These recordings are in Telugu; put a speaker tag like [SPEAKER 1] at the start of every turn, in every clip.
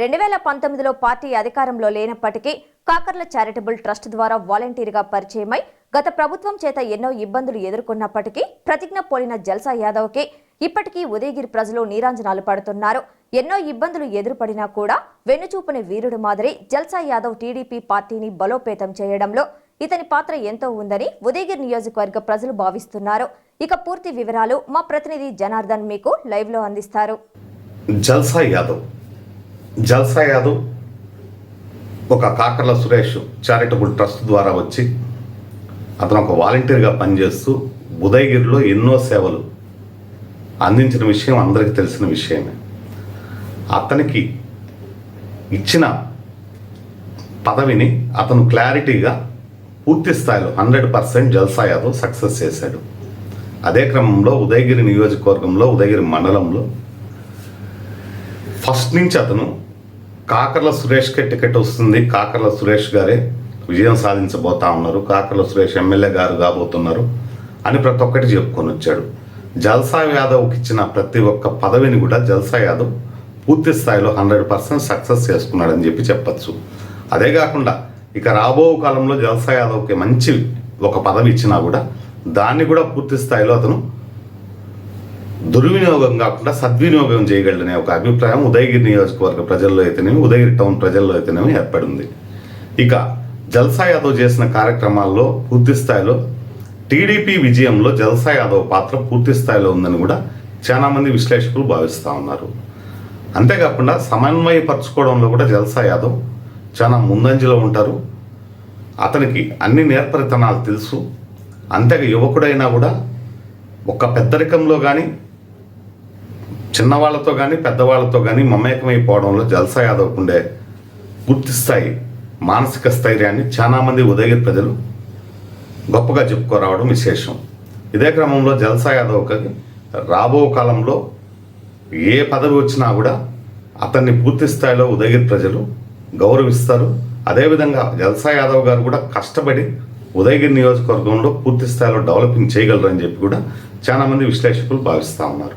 [SPEAKER 1] రెండు వేల పంతొమ్మిదిలో పార్టీ అధికారంలో లేనప్పటికీ కాకర్ల చారిటబుల్ ట్రస్ట్ ద్వారా వాలంటీర్గా పరిచయమై గత ప్రభుత్వం చేత ఎన్నో ఇబ్బందులు ఎదుర్కొన్నప్పటికీ ప్రతిజ్ఞ పోలిన జల్సా యాదవ్కి ఇప్పటికీ ఉదయగిరి ప్రజలు నీరాంజనాలు పడుతున్నారు. ఎన్నో ఇబ్బందులు ఎదురుపడినా కూడా వెన్నుచూపుని వీరుడు మాదిరి జల్సా యాదవ్ టీడీపీ పార్టీని బలోపేతం చేయడంలో ఇతని పాత్ర ఎంతో ఉందని ఉదయగిరి నియోజకవర్గ ప్రజలు భావిస్తున్నారు. ఇక పూర్తి వివరాలు మా ప్రతినిధి జనార్దన్ మీకు లైవ్లో అందిస్తారు.
[SPEAKER 2] జల్సా యాదవ్ జల్సా యాదవ్ ఒక కాకర్ల సురేష్ చారిటబుల్ ట్రస్ట్ ద్వారా వచ్చి అతను ఒక వాలంటీర్గా పనిచేస్తూ ఉదయగిరిలో ఎన్నో సేవలు అందించిన విషయం అందరికీ తెలిసిన విషయమే. అతనికి ఇచ్చిన పదవిని అతను క్లారిటీగా పూర్తి స్థాయిలో hundred percent Jalsa Yadav success చేశాడు. అదే క్రమంలో ఉదయగిరి నియోజకవర్గంలో ఉదయగిరి మండలంలో ఫస్ట్ నుంచి అతను కాకర్ల సురేష్కే టికెట్ వస్తుంది. కాకర్ల సురేష్ గారే విజయం సాధించబోతా ఉన్నారు. కాకర్ల సురేష్ ఎమ్మెల్యే గారు కాబోతున్నారు అని ప్రతి ఒక్కటి చెప్పుకొని వచ్చాడు. జల్సా యాదవ్కి ఇచ్చిన ప్రతి ఒక్క పదవిని కూడా జల్సా యాదవ్ పూర్తి స్థాయిలో హండ్రెడ్ పర్సెంట్ సక్సెస్ చేసుకున్నాడని చెప్పి చెప్పచ్చు. అదే కాకుండా ఇక రాబో కాలంలో జల్సా యాదవ్కి మంచి ఒక పదవి ఇచ్చినా కూడా దాన్ని కూడా పూర్తి స్థాయిలో అతను దుర్వినియోగం కాకుండా సద్వినియోగం చేయగలనే ఒక అభిప్రాయం ఉదయగిరి నియోజకవర్గ ప్రజల్లో అయితేనేమి ఉదయగిరి టౌన్ ప్రజల్లో అయితేనేమి ఏర్పడింది. ఇక జల్సా యాదవ్ చేసిన కార్యక్రమాల్లో పూర్తి స్థాయిలో టీడీపీ విజయంలో జల్సా యాదవ్ పాత్ర పూర్తి స్థాయిలో ఉందని కూడా చాలామంది విశ్లేషకులు భావిస్తూ ఉన్నారు. అంతేకాకుండా సమన్వయపరచుకోవడంలో కూడా జల్సా యాదవ్ చాలా ముందంజలో ఉంటారు. అతనికి అన్ని నేర్పరితనాలు తెలుసు. అంతేగా యువకుడైనా కూడా ఒక పెద్దరికంలో కానీ చిన్నవాళ్ళతో కానీ పెద్దవాళ్ళతో కానీ మమేకమైపోవడంలో జల్సా యాదవ్ ఉండే పూర్తిస్థాయి మానసిక స్థైర్యాన్ని చాలామంది ఉదయగిరి ప్రజలు గొప్పగా చెప్పుకోరావడం విశేషం. ఇదే క్రమంలో జల్సా యాదవ్కి రాబో కాలంలో ఏ పదవి వచ్చినా కూడా అతన్ని పూర్తి స్థాయిలో ఉదయగిరి ప్రజలు గౌరవిస్తారు. అదేవిధంగా జల్సా యాదవ్ గారు కూడా కష్టపడి ఉదయగిరి నియోజకవర్గంలో పూర్తి స్థాయిలో డెవలపింగ్ చేయగలరని చెప్పి కూడా చాలామంది విశ్లేషకులు భావిస్తూ ఉన్నారు.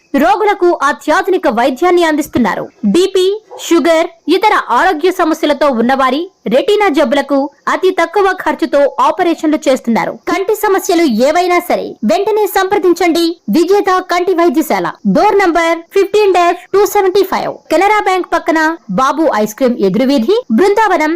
[SPEAKER 3] రోగులకు అత్యాధునిక వైద్యాన్ని అందిస్తున్నారు. బీపీ షుగర్ ఇతర ఆరోగ్య సమస్యలతో ఉన్నవారి రెటీనా జబ్బులకు అతి తక్కువ ఖర్చుతో ఆపరేషన్లు చేస్తున్నారు. కంటి సమస్యలు ఏవైనా సరే వెంటనే సంప్రదించండి. విజేత కంటి వైద్యశాల. Door number fifteen dash two seventy five. Canara bank పక్కన బాబు ఐస్ క్రీమ్ ఎదురువీధి బృందావనం